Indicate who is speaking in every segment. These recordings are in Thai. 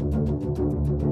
Speaker 1: Thank you.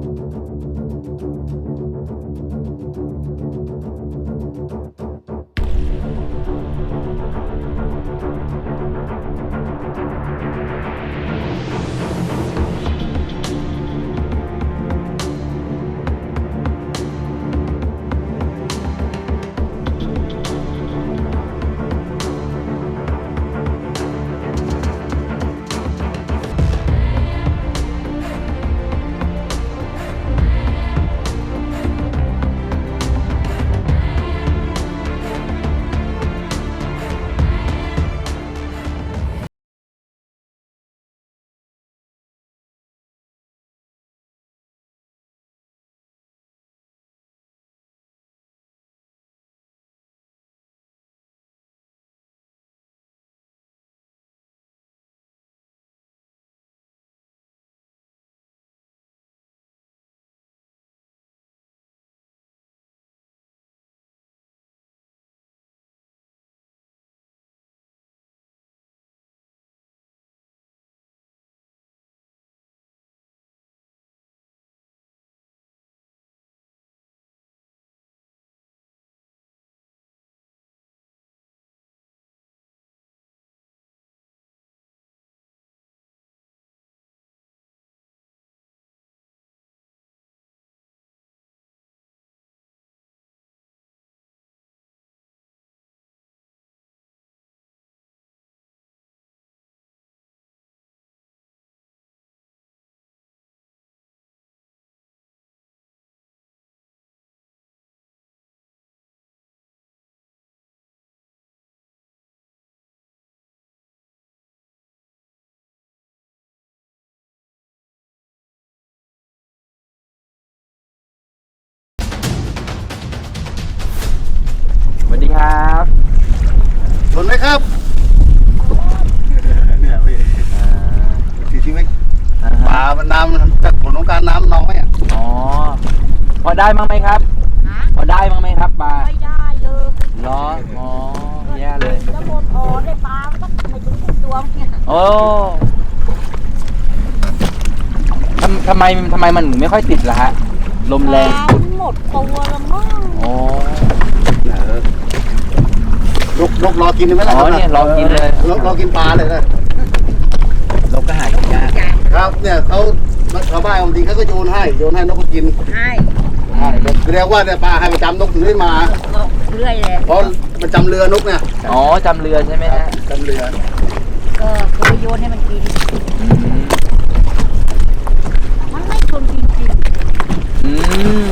Speaker 1: ได้มั้งไหมครับ
Speaker 2: หา
Speaker 1: พอได้มั้งไหมครับปลา
Speaker 2: ไม่ได้เลย
Speaker 1: เหรออ๋อแย่เลย
Speaker 2: แล้วหมดพอได้ปลามันก็ไม่ถึงสิบตัวเนี่ย
Speaker 1: โอ้ทำทำไมทำไมมันถึงไม่ค่อยติดล่ะฮะลม
Speaker 2: ป
Speaker 1: แร
Speaker 2: ลางมันหมดตัวแล้วมั้ง
Speaker 1: โอ้
Speaker 3: นกนกรอกินไหมล่ะ
Speaker 1: อ๋อเนี่ยรอกินเลย
Speaker 3: นกรอกินปลาเลยนะ
Speaker 1: ลมก็หายยาก
Speaker 3: ครับเนี่ยเขาชาวบ้านบางทีเขาก็โยนให้โยนให้นกก็กิน
Speaker 2: ให้
Speaker 3: แสดงว่าเนี่ยปลาให้ประจำนกถึงได้มา
Speaker 2: ก็เรื่อยเลย
Speaker 3: เพราะประจำเรือนกเนี่ย
Speaker 1: อ๋อจำเรือใช่ไหมฮะ
Speaker 3: จำเรือ
Speaker 2: ก็เคยโยนให้มันกิน
Speaker 1: อืม
Speaker 2: มันไม่ชนจริง
Speaker 1: อืม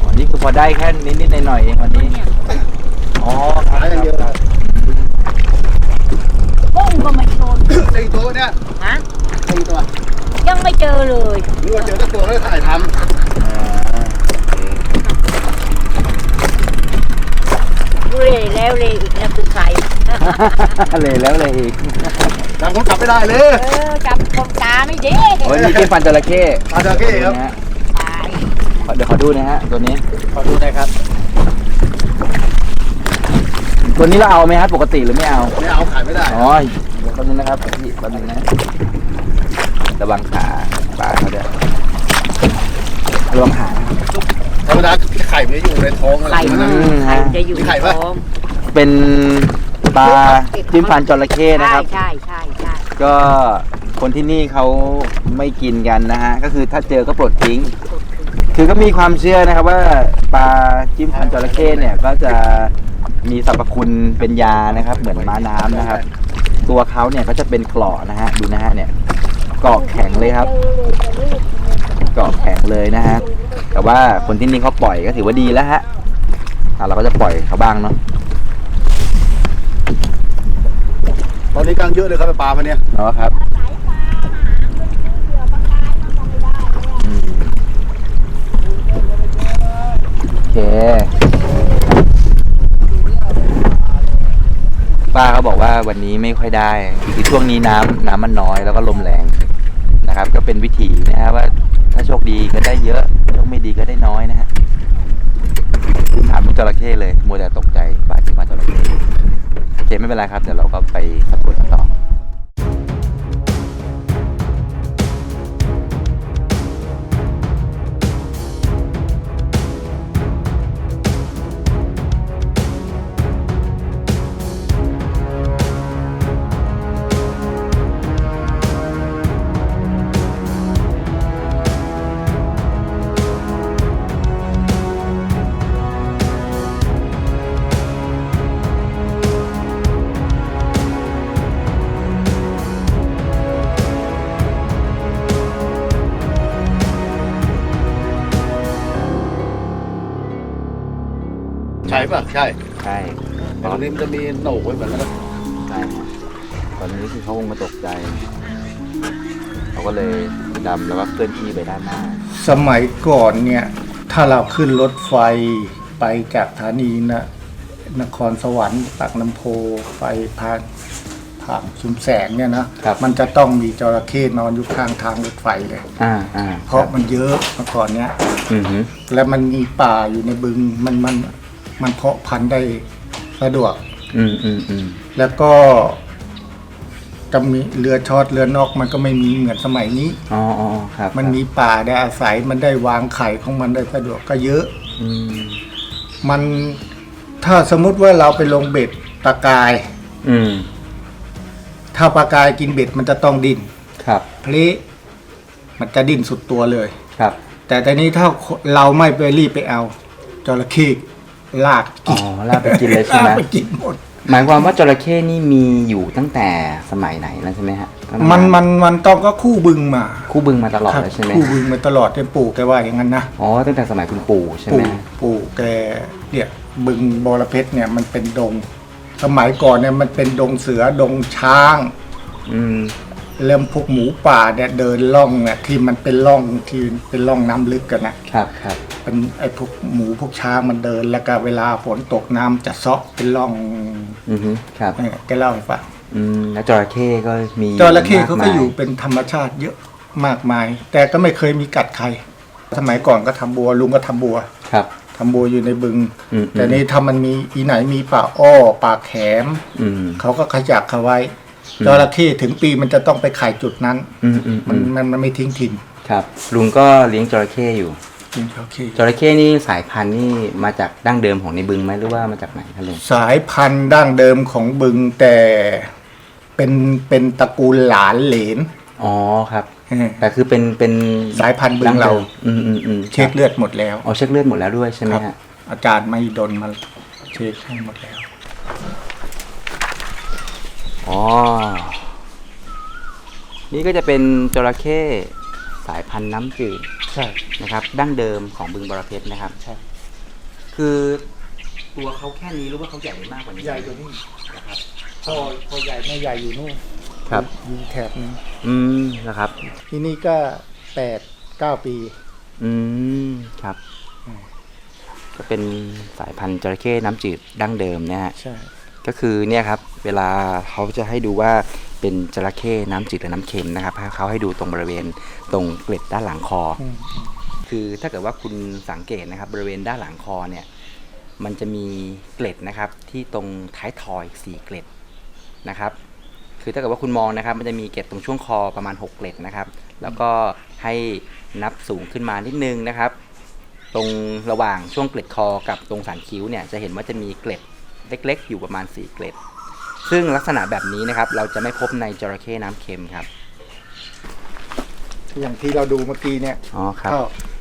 Speaker 1: อ๋อนี่คือพอได้แค่นิดๆหน่อยๆเองวัน
Speaker 2: ๆ
Speaker 1: นี้
Speaker 2: เนี่ย
Speaker 1: อ๋อค
Speaker 3: หา
Speaker 1: รับ
Speaker 3: อย่างเดียว
Speaker 1: ครับ
Speaker 2: กุ้งก็ไม่ช น
Speaker 3: ไอ้ตัวเนี่ย
Speaker 2: ฮะ
Speaker 3: ไอ้ตัว
Speaker 2: ยังไม่เจอเลย
Speaker 3: นึกว่าเจอตั้งตัวแล้วถ่ายท
Speaker 2: เร่แล้วเร่อีกนะคือใคร
Speaker 1: เลยแล้วเลยอีกำ
Speaker 3: จำคนขับไม่ได้เลย
Speaker 2: เออจับคนตาไม่ดี
Speaker 1: โอ้ยนี่คือฟันจระเข้
Speaker 3: ปลาจระเข้ครับ
Speaker 1: นะฮะ
Speaker 2: ตาย
Speaker 1: ขอเดี๋ยวขอดูนะฮะตัวนี้ขอดูหนะครับ ตัวนี้เราเอาไหมครับปกติหรือไม่เอา
Speaker 3: ไม่เอาขายไม่ได้
Speaker 1: อ๋อเดี๋ยว แป๊บนึงนะครับพี่แป๊บนึงนะระวังขาปลาเขาด้วยระวังหาง
Speaker 3: ธรรมดาไข่มันจะอยู่ในท้องอะไร
Speaker 2: ไข่
Speaker 3: อย่าง
Speaker 2: มั
Speaker 3: นั้น
Speaker 2: น
Speaker 3: นะ
Speaker 2: ไข่จะอยู่
Speaker 3: มีไข่
Speaker 2: ใน
Speaker 3: ปะ
Speaker 2: ท้อง
Speaker 1: เป็นปลาจิ้มฟันจระเข้นะ
Speaker 2: ใช่
Speaker 1: ครับ
Speaker 2: ใช่ใช่ใช่
Speaker 1: ก็คนที่นี่เขาไม่กินกันนะฮะ ก็คือถ้าเจอก็ปลดทิ้ง คือก็มีความเชื่อนะครับว่าปลาจิ้มฟันจระเข้เนี่ยก็จะมีสรรพคุณเป็นยานะครับ เหมือนม้าน้ำนะครับ ตัวเขาเนี่ยก็จะเป็นเกราะนะฮะดูนะฮะเนี่ยเกราะแข็งเลยครับเกาะแข็งเลยนะฮะแต่ว่าคนที่นี่เขาปล่อยก็ถือว่าดีแล้วฮะอะเราก็จะปล่อยเขาบ้างเนาะ
Speaker 3: ตอนนี้กำลังเยอะเลยครับปลาพันเนี้ย
Speaker 1: เนาะครับอืมโอเค ป้าเขาบอกว่าวันนี้ไม่ค่อยได้คือช่วงนี้น้ำน้ำมันน้อยแล้วก็ลมแรงนะครับ ก็เป็นวิถีนะฮะว่าถ้าโชคดีก็ได้เยอะโชคไม่ดีก็ได้น้อยนะฮะถามลูกจระเข้เลยมัวแต่ตกใจปลาที่มาจระเข้โอเคไม่เป็นไรครับเดี๋ยวเราก็ไปสำรวจกันต่อ
Speaker 3: ใช่ป่ะใช่
Speaker 1: ใช่
Speaker 3: แต่ตรงนี้มันจะมีโหนกไว้แบบนั้นนะ
Speaker 1: ใช่ครับตอนนี้คือเขาคงมาตกใจเขาก็เลยดำแล้วก็เคลื่อนที่ไปด้านหน้า
Speaker 4: สมัยก่อนเนี่ย ถ้าเราขึ้นรถไฟไปจากสถานีนะนครสวรรค์ปากน้ำโพไปผ่านผ่านชุมแสงเนี่ยนะครับมันจะต้องมีจระเข้นอนอยู่ข้างทางรถไฟเลย
Speaker 1: อ่าอ่า
Speaker 4: เพราะมันเยอะเมื่อก่อนเนี้ย
Speaker 1: อือหือ
Speaker 4: แล้วมันมีป่าอยู่ในบึงมันมัน มันเพาะพันธุ์ได้สะดวก
Speaker 1: อืมอืมอืม
Speaker 4: แล้วก็จะมีเรือชอดเรือนอกมันก็ไม่มีเหมือนสมัยนี้
Speaker 1: อ๋ออ๋อครับ
Speaker 4: มันมีป่าได้อาศัยมันได้วางไข่ของมันได้สะดวกก็เยอะ
Speaker 1: อืม
Speaker 4: มันถ้าสมมุติว่าเราไปลงเบ็ดปลากาย
Speaker 1: อืม
Speaker 4: ถ้าปลากายกินเบ็ดมันจะต้องดิ้น
Speaker 1: ครับ
Speaker 4: พลิมันจะดิ้นสุดตัวเลย
Speaker 1: ครับ
Speaker 4: แต่ตอนนี้ถ้าเราไม่ไปรีบไปเอาจระเข้ ลาก
Speaker 1: อ๋อลากไปกินเลยใช่ไหม
Speaker 4: ลากไปกินหมด
Speaker 1: หมายความว่าจระเข้นี่มีอยู่ตั้งแต่สมัยไหนแล้วใช่ไหมฮะตั้ง
Speaker 4: มันมันมันต้องก็คู่บึงมา
Speaker 1: คู่บึงมาตลอด
Speaker 4: ครับ
Speaker 1: แล้วใช่ไหม
Speaker 4: คู่บึงมาตลอดที่ปู่แกว่าอย่างนั้นนะ
Speaker 1: อ๋อตั้งแต่สมัยคุณปู่ใช่ไหม
Speaker 4: ปู่ปู่แกเนี่ยบึงบรเพชรเนี่ยมันเป็นดง สมัยก่อนเนี่ยมันเป็นดงเสือดงช้าง
Speaker 1: อืม
Speaker 4: เริ่มพวกหมูป่าเนี่ยเดินล่องเนี่ยที่มันเป็นล่องที่เป็นล่องน้ำลึกกันนะครับ
Speaker 1: ครับ
Speaker 4: เป็นไอ้พวกหมูพวกช้างมันเดิน แล้วก็เวลาฝนตกน้ำจะเซาะเป็นล่อง
Speaker 1: อือฮึครับ
Speaker 4: เนี่ยแกเล่าให้ฟัง
Speaker 1: อืมแล้วจระเข้ก็มี
Speaker 4: จระเข้เขาก็
Speaker 1: ม
Speaker 4: อยู่เป็นธรรมชาติเยอะมากมาย แต่ก็ไม่เคยมีกัดใคร สมัยก่อนก็ทำบัวลุงก็ทำบัว
Speaker 1: ครับ
Speaker 4: ทำบัวอยู่ในบึง
Speaker 1: อืม
Speaker 4: แต่นี้ถ้ามันมีอีไหนมีป่าอ้อป่าแขม
Speaker 1: อืม
Speaker 4: เขาก็ขยักเขาไว้
Speaker 1: อืม
Speaker 4: จระเข้ถึงปีมันจะต้องไปไข่จุดนั้น
Speaker 1: อืมอืม
Speaker 4: มั
Speaker 1: อื
Speaker 4: น
Speaker 1: ม
Speaker 4: มันมันไม่ทิ้งถิ่น
Speaker 1: ครับ ลุงก็เลี้ยงจระเข้อยู่
Speaker 4: จริงจระเข้
Speaker 1: จระเข้นี่สายพันธุ์นี่มาจากดั้งเดิมของในบึงไหมหรือว่ามาจากไหนครับลุง
Speaker 4: สายพันธุ์ดั้งเดิมของบึงแต่เป็นเป็นตระกูลหลานเหลน
Speaker 1: อ๋อครับ
Speaker 4: เออ
Speaker 1: แต่คือเป็นเป็น
Speaker 4: สายพันธุ์บึง
Speaker 1: ดั้
Speaker 4: เรา
Speaker 1: ดิมอืมอืมอืม
Speaker 4: เช็คเลือดหมดแล้ว
Speaker 1: อ๋อเช็คเลือดหมดแล้วด้วยใช่ไหม
Speaker 4: ครับ
Speaker 1: ฮะ
Speaker 4: อาจารย์ไม่ดนมาเช็คให้หมดแล้ว
Speaker 1: อ๋อ นี่ก็จะเป็นจระเข้สายพันธุ์น้ำจืด
Speaker 4: ใช่
Speaker 1: นะครับ ดั้งเดิมของบึงบรเพชรนะครับ
Speaker 4: ใช่
Speaker 1: คือตัวเขาแค่นี้หรือว่าเขาใหญ่มากกว่านี้
Speaker 4: ใหญ่กว่านี้
Speaker 1: นะครับ
Speaker 4: พอพอใหญ่ไม่ใหญ่อยู่นู่น
Speaker 1: ครับ
Speaker 4: อยู่แถบนึง
Speaker 1: อืมนะครับ
Speaker 4: ที่นี่ก็แปดเก้าปี
Speaker 1: อืมครับ ก็เป็นสายพันธุ์จระเข้น้ำจืดดั้งเดิมนะฮะ
Speaker 4: ใช่
Speaker 1: ก็คือเนี่ยครับเวลาเขาจะให้ดูว่าเป็นจระเข้น้ำจืดหรือน้ำเค็มนะครับเขาให้ดูตรงบริเวณตรงเกล็ดด้านหลังคออ
Speaker 4: อืม
Speaker 1: คือถ้าเกิดว่าคุณสังเกตนะครับ บริเวณด้านหลังคอเนี่ยมันจะมีเกล็ดนะครับ ที่ตรงท้ายทอยสี่เกล็ดนะครับ คือถ้าเกิดว่าคุณมองนะครับ มันจะมีเกล็ดตรงช่วงคอประมาณ 6 เกล็ดนะครับ แล้วก็ให้นับสูงขึ้นมานิดนึงนะครับ ตรงระหว่างช่วงเกล็ดคอกับตรงสันคิ้วเนี่ยจะเห็นว่าจะมีเกล็ด เล็กๆ อยู่ประมาณ 4 เกล็ด ซึ่งลักษณะแบบนี้นะครับ เราจะไม่พบในจระเข้น้ำเค็มครับ
Speaker 4: อย่างที่เราดูเมื่อกี้เนี่ย
Speaker 1: อ๋อครับ
Speaker 4: ก็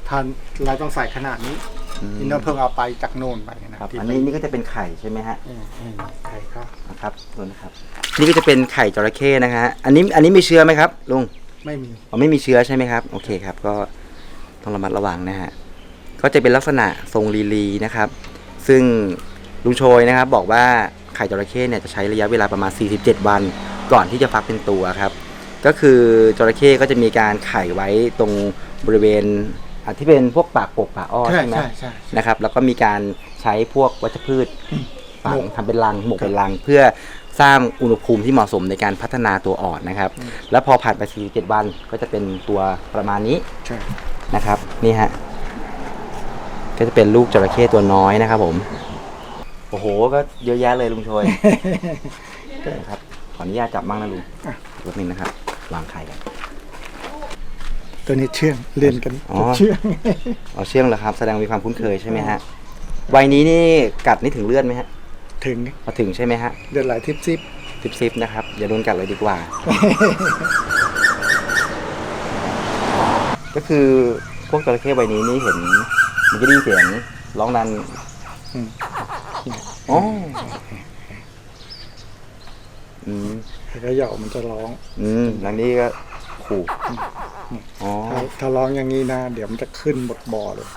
Speaker 4: ทานเราต้องใส่ขนาดนี้
Speaker 1: อืม
Speaker 4: นี่เราเพิ่งเอาไปจากโน่นไปนะครับ ที่
Speaker 1: อันนี้นี่ก็จะเป็นไข่ใช่ไหมฮะ
Speaker 4: เออเออใช่ครับ
Speaker 1: นะครับดูนะครับ นี่ก็จะเป็นไข่จระเข้นะฮะ อันนี้อันนี้มีเชื้อไหมครับลุง
Speaker 4: ไม่มี
Speaker 1: อ๋อไม่มีเชื้อใช่ไหมครับ โอเคครับ ก็ต้องระมัดระวังนะฮะ ก็จะเป็นลักษณะทรงลีลีนะครับ ซึ่ง ลุงโชยนะครับบอกว่าไข่จระเข้เนี่ยจะใช้ระยะเวลาประมาณ 47 วัน ก่อนที่จะฟักเป็นตัวครับ ก็คือจระเข้ก็จะมีการไข่ไว้ตรงบริเวณอะที่เป็นพวกปากกบปากอ้อ
Speaker 4: ใช่
Speaker 1: ใช่ไหม
Speaker 4: ใช่ใช่ใช่
Speaker 1: นะครับ แล้วก็มีการใช้พวกวัชพืชฝั
Speaker 4: หม
Speaker 1: ง
Speaker 4: ก
Speaker 1: ทำเป็นรังหมกเป็นรังเพื่อสร้างอุณหภูมิที่เหมาะสมในการพัฒนาตัวอ่อนนะครับ แล้วพอผ่านไป 47 วันก็จะเป็นตัวประมาณนี้
Speaker 4: ใช่
Speaker 1: นะครับ นี่ฮะ ก็จะเป็นลูกจระเข้ตัวน้อยนะครับผม โอ้โหก็เยอะแยะเลยลุงโชย ครับขออนุญาตจับบ้างนะลุงแป๊บนึงนะครับวางไข่กัน
Speaker 4: ตัวนี้เชื่องเล่นกัน
Speaker 1: อ๋อ
Speaker 4: เชื่อง
Speaker 1: เอาเชื่องเหรอครับ แสดงมีความคุ้นเคยใช่ไหมฮะวัยนี้นี่กัดนี่ถึงเลือดไหมฮะ
Speaker 4: ถึง
Speaker 1: พอถึงใช่ไหมฮะ
Speaker 4: เดือดไหลทิพซิบ
Speaker 1: ซิบซิบนะครับอย่าโดนกัดเลยดีกว่า ก็คือพวกจระเข้ใบนี้นี่เห็นมันจะได้ยินเสียงร้องนัน
Speaker 4: อืม
Speaker 1: อ๋ออืม
Speaker 4: ถ้าเขย่ามันจะร้อง
Speaker 1: อืมหลังนี้ก็ขู่อ๋อ
Speaker 4: ถ้าถ้าร้องอย่างนี้นะ เดี๋ยวมันจะขึ้นหมดบ่อเลย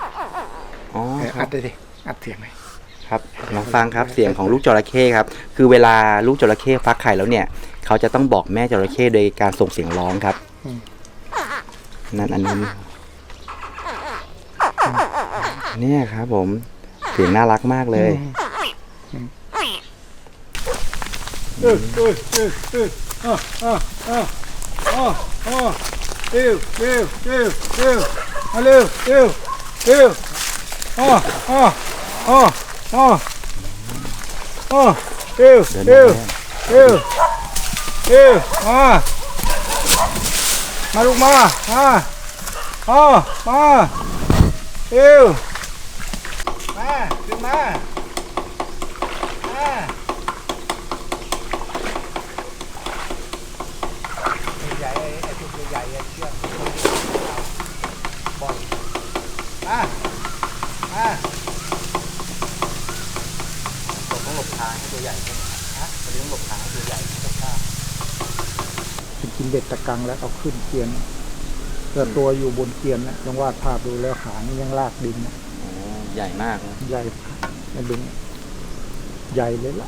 Speaker 1: อ๋อ
Speaker 4: เออ
Speaker 1: ค
Speaker 4: อั
Speaker 1: รั
Speaker 4: ด
Speaker 1: บ
Speaker 4: ได้ดิอัดเสียงไหม
Speaker 1: ครับลองฟังครับเสียงของลูกจระเข้ครับ คือเวลาลูกจระเข้ฟักไข่แล้วเนี่ย เขาจะต้องบอกแม่จระเข้โดยการส่งเสียงร้องครับนั่นอันนี้เนี่ยครับผมเสียงน่ารักมากเลย
Speaker 4: เออเออเออเอออะอะอะอะอะเร็วเร็วเร็วเร็วมาเร็วเร็วเร็วอะอะอะอะอะเร็ว
Speaker 1: เดิน
Speaker 4: เร็ว
Speaker 1: มา
Speaker 4: เร็ ใหญ่ไอ้ไอ้ตัวใหญ่ไอ้เชือกบ่อยมามา
Speaker 1: ต้องหลบทางให้ตัวใหญ่ใช่ไหมฮะตัวนี้ต้องหลบทางให้ตัวใหญ่ไม่ต้องฆ่า
Speaker 4: กินเบ็ดตะกังแล้วเอาขึ้นเกียนแต่ตัวอยู่บนเกียนนะยังวาดภาพดูแล้วหางยังลากดินนะ
Speaker 1: อ๋อใหญ่มากนะ
Speaker 4: ใหญ่ในดึง ให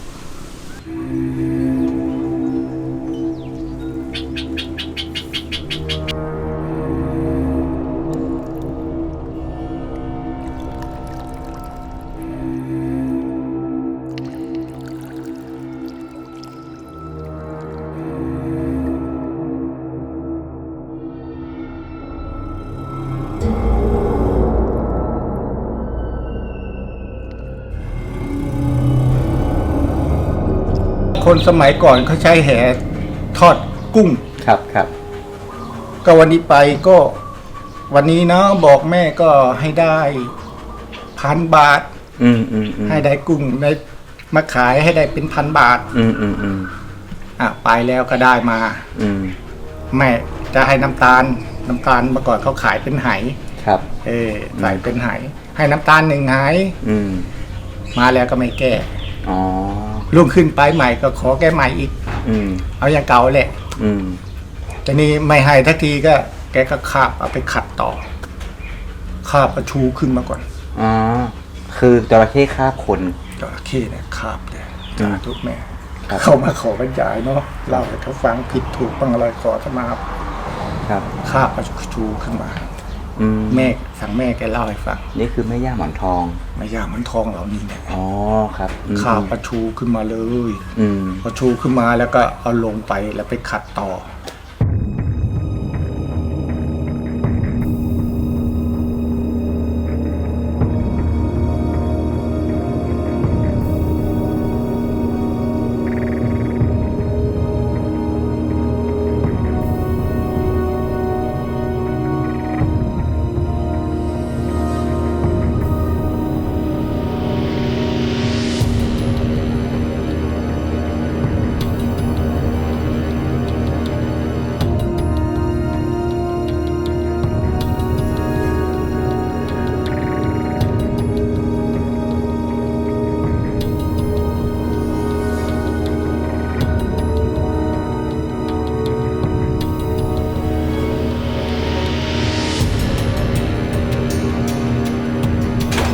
Speaker 4: คนสมัยก่อนเขาใช้แหทอดกุ้ง
Speaker 1: ครับครับ
Speaker 4: ก็วันนี้ไปก็ วันนี้เนาะบอกแม่ก็ให้ได้พันบาท
Speaker 1: อืมอืมอืม
Speaker 4: ให้ได้กุ้งในมาขายให้ได้เป็นพันบาท
Speaker 1: อืมอืมอืม
Speaker 4: อะไปแล้วก็ได้มา
Speaker 1: อืม
Speaker 4: แม่จะให้น้ำตาล น้ำตาลเมื่อก่อนเขาขายเป็นไห
Speaker 1: ครับ
Speaker 4: เออใส่เป็นไหให้น้ำตาลหนึ่งไห
Speaker 1: อืม
Speaker 4: มาแล้วก็ไม่แก้
Speaker 1: อ๋อ
Speaker 4: ลุงขึ้นไปใหม่ก็ขอแก้ใหม่อีก
Speaker 1: อืม
Speaker 4: เอาอย่างเก่าแหละ
Speaker 1: อืม
Speaker 4: แต่นี่ไม่ให้ทักทีก็ แกก็คาบเอาไปขัดต่อคาบประชูขึ้นมาก่อน
Speaker 1: อ๋อ คือจระเข้ฆ่าคน
Speaker 4: จระเข้เนี่ยคาบเลย
Speaker 1: อื
Speaker 4: จามทุกแม่
Speaker 1: ครับ
Speaker 4: เข้ามาขอบรรยายเนาะเล่าให้เขาฟังผิดถูกบ้างอะไรขอสมา
Speaker 1: ครับ
Speaker 4: คาบประชูขึ้นมา
Speaker 1: อืม
Speaker 4: แม่สั่งแม่แกเล่าให้ฟัง
Speaker 1: นี่คือแม่ย่าหมอนทอง
Speaker 4: ไม่ยามันทองเหล่านี้เนี่ย
Speaker 1: อ๋อครับอืม
Speaker 4: ข้าวประชูขึ้นมาเลย
Speaker 1: อืม
Speaker 4: พอชูขึ้นมาแล้วก็เอาลงไปแล้วไปขัดต่อ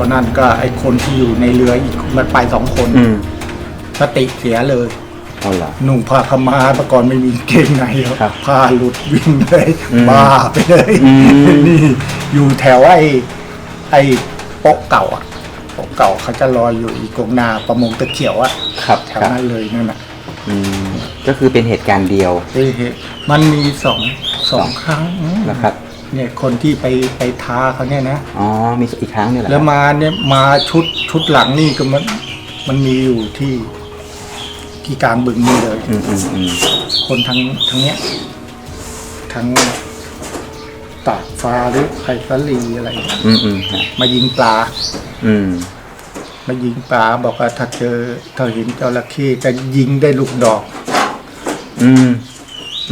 Speaker 4: เพราะนั่นก็ไอคนที่อยู่ในเรืออีกมันไปสองคน
Speaker 1: อืม
Speaker 4: สติเสียเลย
Speaker 1: เอาเหรอ
Speaker 4: หนุ่งผ้าขาวมาเมื่อก่อนไม่มีกางเกงในหรอก
Speaker 1: ครับ
Speaker 4: ผ้าหลุดวิ่งเลย
Speaker 1: อืม
Speaker 4: บ้าไปเลย
Speaker 1: อืม
Speaker 4: นี่อยู่แถวไอ้ไอ้โป๊ะเก่าอะโป๊ะเก่าเขาจะลอยอยู่อีกงนาประมงตะเขียวอะ
Speaker 1: ครับ
Speaker 4: แถ
Speaker 1: ควรับ
Speaker 4: นั้นเลยนั่นน่ะ
Speaker 1: อืมก็คือเป็นเหตุการณ์เดียว
Speaker 4: เอ้ยมันมีสองสองครั้ง
Speaker 1: นะครับ
Speaker 4: เนี่ยคนที่ไปไปท้าเขาเนี่ยนะ
Speaker 1: อ๋อมีอีกครั้งหนึงเหรอ
Speaker 4: แล้วมาเนี่ยมาชุดชุดหลังนี่ก็มันมันมีอยู่ที่ที่กลางบึงนี่เลย
Speaker 1: อืมอืมอืม
Speaker 4: คนทั้งทั้งเนี้ยทั้งตากฟ้าหรือไผ่สาลีอะไร
Speaker 1: อืมอืมฮะ
Speaker 4: มายิงปลา
Speaker 1: อืม
Speaker 4: มายิงปลาบอกว่าถ้าเจอถ้าเห็นจระเข้จะยิงได้ลูกดอก
Speaker 1: อืม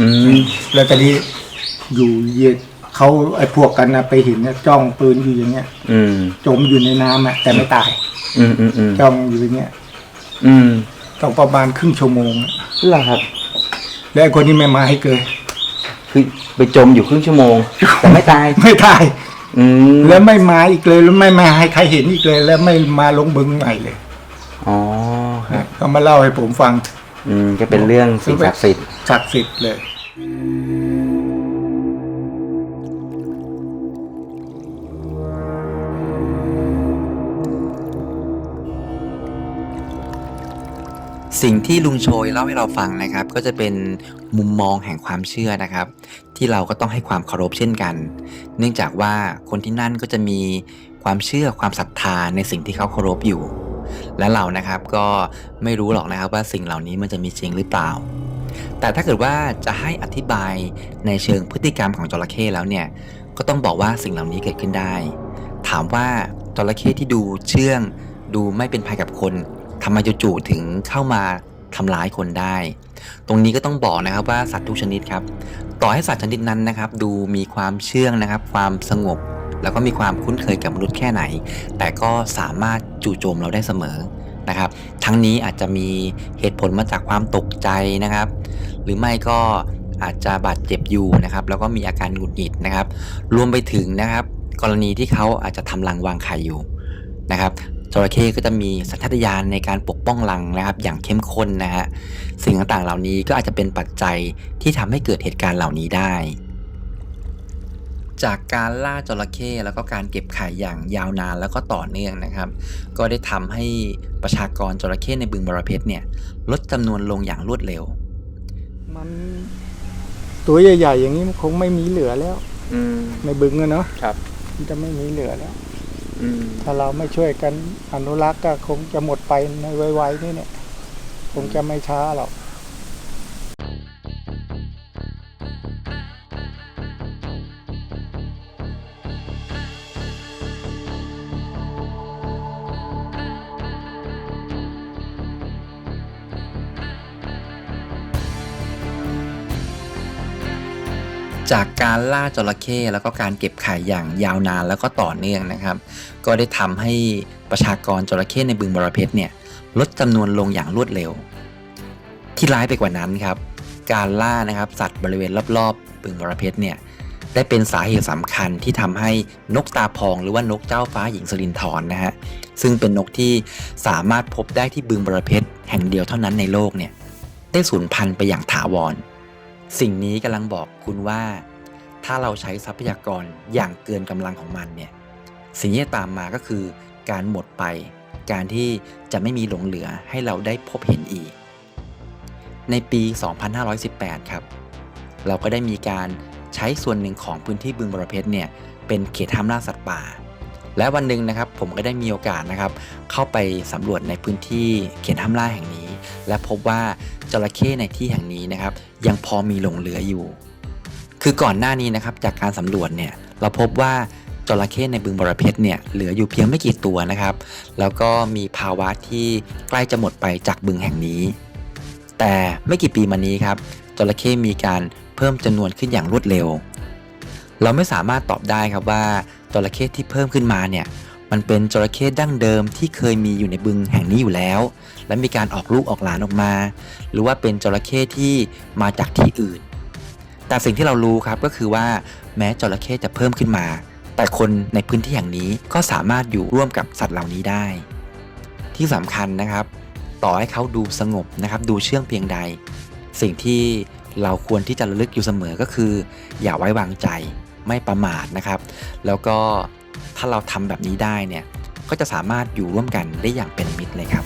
Speaker 1: อืม
Speaker 4: แล้วตอนนี้อยู่เย็น เขาไอ้พวกกันนะไปเห็นเนี่ยจ้องปืนอยู่อย่างเงี้ย
Speaker 1: อืม
Speaker 4: จมอยู่ในน้ำอะแต่ไม่ตาย
Speaker 1: อืมอืมอืม
Speaker 4: จ้องอยู่อย่างเงี้ย
Speaker 1: อืม
Speaker 4: ต้องประมาณครึ่งชั่วโมงอะ
Speaker 1: เหรอครับ
Speaker 4: แล้วไอ้คนนี้ไม่มาให้เกย
Speaker 1: คือไปจมอยู่ครึ่งชั่วโมง แต่ไม่ตาย
Speaker 4: ไม่ตาย
Speaker 1: อืม
Speaker 4: แล้วไม่มาอีกเลยแล้วไม่มาให้ใครเห็นอีกเลย แล้วไม่มาลงบึงใหม่เลย
Speaker 1: อ๋อครับ
Speaker 4: เขามาเล่าให้ผมฟัง
Speaker 1: อืมก็เป็นเรื่องสิ่งศักดิ์สิทธิ์
Speaker 4: ศักดิ์สิทธิ์เลย
Speaker 5: สิ่งที่ลุงโชยเล่าให้เราฟังนะครับ ก็จะเป็นมุมมองแห่งความเชื่อนะครับ ที่เราก็ต้องให้ความเคารพเช่นกัน เนื่องจากว่าคนที่นั่นก็จะมีความเชื่อความศรัทธาในสิ่งที่เขาเคารพอยู่ และเรานะครับก็ไม่รู้หรอกนะครับว่าสิ่งเหล่านี้มันจะมีจริงหรือเปล่า แต่ถ้าเกิดว่าจะให้อธิบายในเชิงพฤติกรรมของจระเข้แล้วเนี่ยก็ต้องบอกว่าสิ่งเหล่านี้เกิดขึ้นได้ ถามว่าจระเข้ที่ดูเชื่องดูไม่เป็นภัยกับคน ทำไมจู่ๆถึงเข้ามาทำร้ายคนได้ ตรงนี้ก็ต้องบอกนะครับว่าสัตว์ทุกชนิดครับ ต่อให้สัตว์ชนิดนั้นนะครับ ดูมีความเชื่องนะครับ ความสงบ แล้วก็มีความคุ้นเคยกับมนุษย์แค่ไหน แต่ก็สามารถจู่โจมเราได้เสมอนะครับ ทั้งนี้อาจจะมีเหตุผลมาจากความตกใจนะครับ หรือไม่ก็อาจจะบาดเจ็บอยู่นะครับ แล้วก็มีอาการหงุดหงิดนะครับ รวมไปถึงนะครับ กรณีที่เขาอาจจะทำรังวางไข่อยู่นะครับ จระเข้ก็จะมีสัญชาตญาณในการปกป้องรังนะครับ อย่างเข้มข้นนะฮะสิ่งต่างๆเหล่านี้ก็อาจจะเป็นปัจจัยที่ทำให้เกิดเหตุการณ์เหล่านี้ได้ จากการล่าจระเข้แล้วก็การเก็บไข่อย่างยาวนานแล้วก็ต่อเนื่องนะครับ ก็ได้ทำให้ประชากรจระเข้ในบึงบรเพชรเนี่ยลดจำนวนลงอย่างรวดเร็ว
Speaker 4: มันตัวใหญ่ๆอย่างนี้มันคงไม่มีเหลือแล้ว
Speaker 1: อืม
Speaker 4: ในบึงอะเนาะ
Speaker 1: ครับ
Speaker 4: มันจะไม่มีเหลือแล้ว
Speaker 1: อืม
Speaker 4: ถ้าเราไม่ช่วยกันอนุรักษ์ก็คงจะหมดไปในไวๆนี่เนี่ย คงจะไม่ช้าหรอก
Speaker 5: จากการล่าจระเข้แล้วก็การเก็บไข่อย่างยาวนานแล้วก็ต่อเนื่องนะครับ ก็ได้ทำให้ประชากรจระเข้ในบึงบรเพชรเนี่ยลดจำนวนลงอย่างรวดเร็ว ที่ร้ายไปกว่านั้นครับ การล่านะครับสัตว์บริเวณรอบๆบึงบรเพชรเนี่ยได้เป็นสาเหตุสำคัญที่ทำให้นกตาพองหรือว่านกเจ้าฟ้าหญิงสลินทรนะฮะซึ่งเป็นนกที่สามารถพบได้ที่บึงบรเพชรแห่งเดียวเท่านั้นในโลกเนี่ยได้สูญพันธุ์ไปอย่างถาวร สิ่งนี้กำลังบอกคุณว่า ถ้าเราใช้ทรัพยากรอย่างเกินกำลังของมันเนี่ยสิ่งที่ตามมาก็คือการหมดไป การที่จะไม่มีหลงเหลือให้เราได้พบเห็นอีก ในปี 2518 ครับ เราก็ได้มีการใช้ส่วนหนึ่งของพื้นที่บึงบรเพชรเนี่ยเป็นเขตห้ามล่าสัตว์ป่า และวันหนึ่งนะครับผมก็ได้มีโอกาสนะครับ เข้าไปสำรวจในพื้นที่เขตห้ามล่าแห่งนี้ และพบว่าจระเข้ในที่แห่งนี้นะครับ ยังพอมีหลงเหลืออยู่ คือก่อนหน้านี้นะครับจากการสำรวจเนี่ยเราพบว่าจระเข้ในบึงบรเพชรเนี่ยเหลืออยู่เพียงไม่กี่ตัวนะครับ แล้วก็มีภาวะที่ใกล้จะหมดไปจากบึงแห่งนี้ แต่ไม่กี่ปีมานี้ครับจระเข้มีการเพิ่มจำนวนขึ้นอย่างรวดเร็ว เราไม่สามารถตอบได้ครับว่าจระเข้ที่เพิ่มขึ้นมาเนี่ย มันเป็นจระเข้ดั้งเดิมที่เคยมีอยู่ในบึงแห่งนี้อยู่แล้ว และมีการออกลูกออกหลานออกมา หรือว่าเป็นจระเข้ที่มาจากที่อื่น แต่สิ่งที่เรารู้ครับก็คือว่าแม้จระเข้จะเพิ่มขึ้นมา แต่คนในพื้นที่แห่งนี้ก็สามารถอยู่ร่วมกับสัตว์เหล่านี้ได้ ที่สำคัญนะครับ ต่อให้เขาดูสงบนะครับ ดูเชื่องเพียงใด สิ่งที่เราควรที่จะระลึกอยู่เสมอก็คือ อย่าไว้วางใจไม่ประมาทนะครับ แล้วก็ ถ้าเราทำแบบนี้ได้เนี่ยก็จะสามารถอยู่ร่วมกันได้อย่างเป็นมิตรเลยครับ